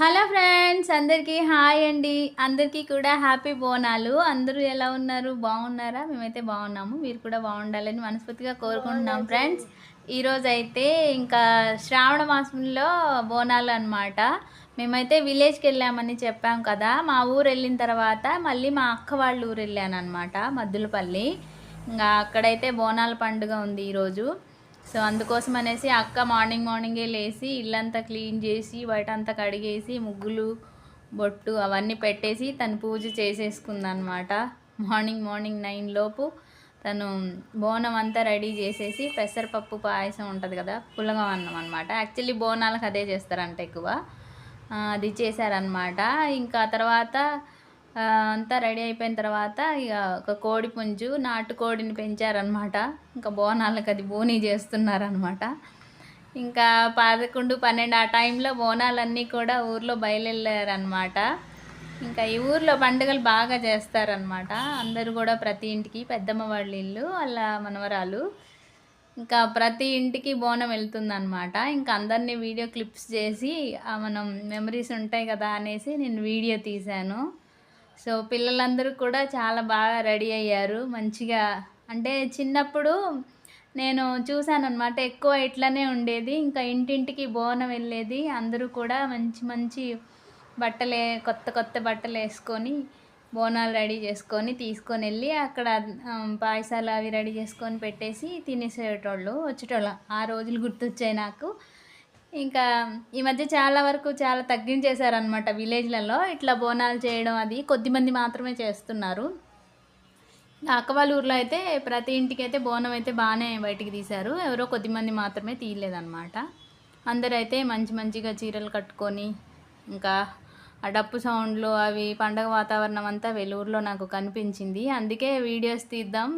Hello friends అందరికీ hi అండి. అందరికీ కూడా హ్యాపీ బోనాలు. అందరూ ఎలా ఉన్నారు? బాగున్నారా? మేమైతే బాగున్నాము. మీరు కూడా బాగుండాలని మనస్ఫూర్తిగా కోరుకుంటున్నాం ఫ్రెండ్స్. ఈరోజు అయితే ఇంకా శ్రావణ మాసంలో బోనాలు అన్నమాట. మేమైతే విలేజ్కి వెళ్ళామని చెప్పాం కదా. మా ఊరు వెళ్ళిన తర్వాత మళ్ళీ మా అక్క వాళ్ళ ఊరు వెళ్ళాను అనమాట మద్దులపల్లి. ఇంకా అక్కడైతే బోనాల పండుగ ఉంది ఈరోజు. సో అందుకోసం అనేసి అక్క మార్నింగ్ మార్నింగే లేచి ఇల్లంతా క్లీన్ చేసి బయట అంతా కడిగేసి ముగ్గులు బొట్టు అవన్నీ పెట్టేసి తను పూజ చేసేసుకుందనమాట. మార్నింగ్ మార్నింగ్ నైన్ లోపు తను బోనం అంతా రెడీ చేసేసి పెసరపప్పు పాయసం ఉంటుంది కదా పులగం అన్నం అనమాట యాక్చువల్లీ బోనాలకు అదే చేస్తారంట ఎక్కువ. అది చేశారనమాట ఇంకా తర్వాత అంతా రెడీ అయిపోయిన తర్వాత ఇక ఒక కోడి పుంజు నాటు కోడిని పెంచారనమాట ఇంకా బోనాలకు అది బోనీ చేస్తున్నారనమాట ఇంకా పదకొండు పన్నెండు ఆ టైంలో బోనాలన్నీ కూడా ఊర్లో బయలుదేరారనమాట ఇంకా ఈ ఊర్లో పండుగలు బాగా చేస్తారనమాట అందరూ కూడా ప్రతి ఇంటికి పెద్దమ్మ వాళ్ళ ఇల్లు వాళ్ళ మనవరాలు. ఇంకా ప్రతి ఇంటికి బోనం వెళ్తుందనమాట ఇంకా అందరినీ వీడియో క్లిప్స్ చేసి మనం మెమరీస్ ఉంటాయి కదా అనేసి నేను వీడియో తీశాను. సో పిల్లలందరూ కూడా చాలా బాగా రెడీ అయ్యారు మంచిగా. అంటే చిన్నప్పుడు నేను చూశాను అనమాట ఎక్కువ ఇట్లనే ఉండేది. ఇంకా ఇంటింటికి బోనం వెళ్ళేది. అందరూ కూడా మంచి మంచి బట్టలే కొత్త కొత్త బట్టలు వేసుకొని బోనాలు రెడీ చేసుకొని తీసుకొని వెళ్ళి అక్కడ పాయసాలు అవి రెడీ చేసుకొని పెట్టేసి తినేసేటోళ్ళు వచ్చేటోళ్ళు. ఆ రోజులు గుర్తొచ్చాయి నాకు. ఇంకా ఈ మధ్య చాలా వరకు చాలా తగ్గించేశారనమాట విలేజ్లలో. ఇట్లా బోనాలు చేయడం అది కొద్దిమంది మాత్రమే చేస్తున్నారు. అక్క వాళ్ళ ఊర్లో అయితే ప్రతి ఇంటికి అయితే బోనం అయితే బాగానే బయటికి తీశారు. ఎవరో కొద్దిమంది మాత్రమే తీయలేదన్నమాట. అందరూ అయితే మంచి మంచిగా చీరలు కట్టుకొని ఇంకా ఆ డప్పు సౌండ్లు అవి పండగ వాతావరణం అంతా వెలూరులో నాకు కనిపించింది. అందుకే వీడియోస్ తీద్దాం.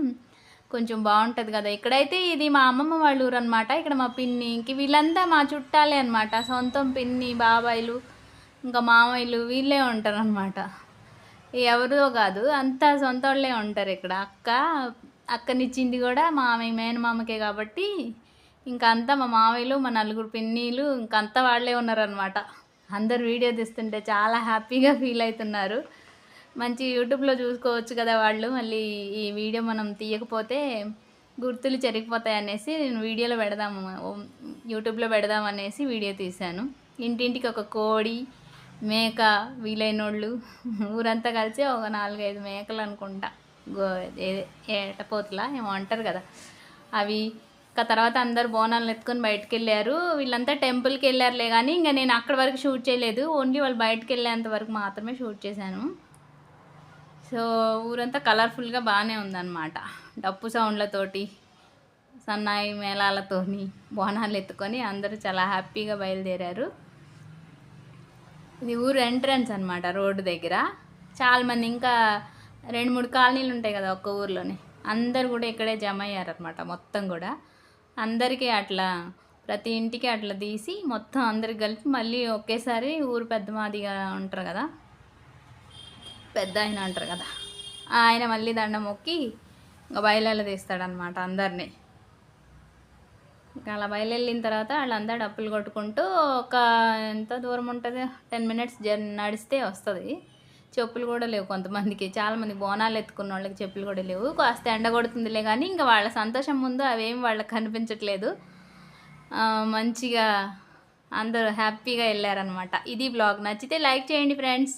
కొంచెం బాగుంటుంది కదా. ఇక్కడైతే ఇది మా అమ్మమ్మ వాళ్ళ ఊరు అనమాట ఇక్కడ మా పిన్ని ఇంక వీళ్ళంతా మా చుట్టాలే అనమాట సొంతం పిన్ని బాబాయిలు ఇంకా మామయ్యలు వీళ్ళే ఉంటారు అనమాట ఎవరిదో కాదు అంతా సొంత వాళ్ళే ఉంటారు ఇక్కడ. అక్క అక్కనిచ్చింది కూడా మామయ్య మేనమామకే కాబట్టి ఇంకంతా అంతా మా మామయ్యలు మా నలుగురు పిన్నీలు ఇంకంతా వాళ్ళే ఉన్నారనమాట అందరు వీడియో తీస్తుంటే చాలా హ్యాపీగా ఫీల్ అవుతున్నారు. మంచి యూట్యూబ్లో చూసుకోవచ్చు కదా వాళ్ళు. మళ్ళీ ఈ వీడియో మనం తీయకపోతే గుర్తులు చెరిగిపోతాయి అనేసి నేను వీడియోలో పెడదాము యూట్యూబ్లో పెడదాం అనేసి వీడియో తీశాను. ఇంటింటికి ఒక కోడి మేక వీలైనోళ్ళు ఊరంతా కలిసి ఒక నాలుగైదు మేకలు అనుకుంటా. గో ఏటపోతులా ఏమో అంటారు కదా. అవి ఇంకా తర్వాత అందరు బోనాలు ఎత్తుకొని బయటకు వెళ్ళారు వీళ్ళంతా టెంపుల్కి వెళ్ళారులే కానీ ఇంకా నేను అక్కడి వరకు షూట్ చేయలేదు. ఓన్లీ వాళ్ళు బయటకు వెళ్ళేంత వరకు మాత్రమే షూట్ చేశాను. సో ఊరంతా కలర్ఫుల్గా బాగానే ఉందన్నమాట. డప్పు సౌండ్లతోటి సన్నాయి మేళాలతోని బోనాలు ఎత్తుకొని అందరూ చాలా హ్యాపీగా బయలుదేరారు. ఇది ఊరు ఎంట్రన్స్ అనమాట రోడ్డు దగ్గర. చాలామంది ఇంకా రెండు మూడు కాలనీలు ఉంటాయి కదా ఒక్క ఊర్లోనే. అందరు కూడా ఇక్కడే జమ అయ్యారనమాట మొత్తం కూడా. అందరికీ అట్లా ప్రతి ఇంటికి అట్లా తీసి మొత్తం అందరికి కలిపి మళ్ళీ ఒకేసారి ఊరు పెద్ద మాదిగా ఉంటారు కదా. పెద్ద ఆయన అంటారు కదా. ఆయన మళ్ళీ దండం మొక్కి ఇంకా బయలు తీస్తాడనమాట అందరినీ. ఇంకా అలా బయలుదేరిన తర్వాత వాళ్ళందరూ డప్పులు కొట్టుకుంటూ ఒక ఎంత దూరం ఉంటుంది? టెన్ మినిట్స్ జర్నీ నడిస్తే వస్తుంది. చెప్పులు కూడా లేవు కొంతమందికి. చాలామంది బోనాలు ఎత్తుకున్న వాళ్ళకి చెప్పులు కూడా లేవు. కాస్త ఎండ కొడుతుందిలే కానీ ఇంకా వాళ్ళ సంతోషం ముందు అవేం వాళ్ళకి కనిపించట్లేదు. మంచిగా అందరూ హ్యాపీగా వెళ్ళారనమాట ఇది బ్లాగ్. నచ్చితే లైక్ చేయండి ఫ్రెండ్స్.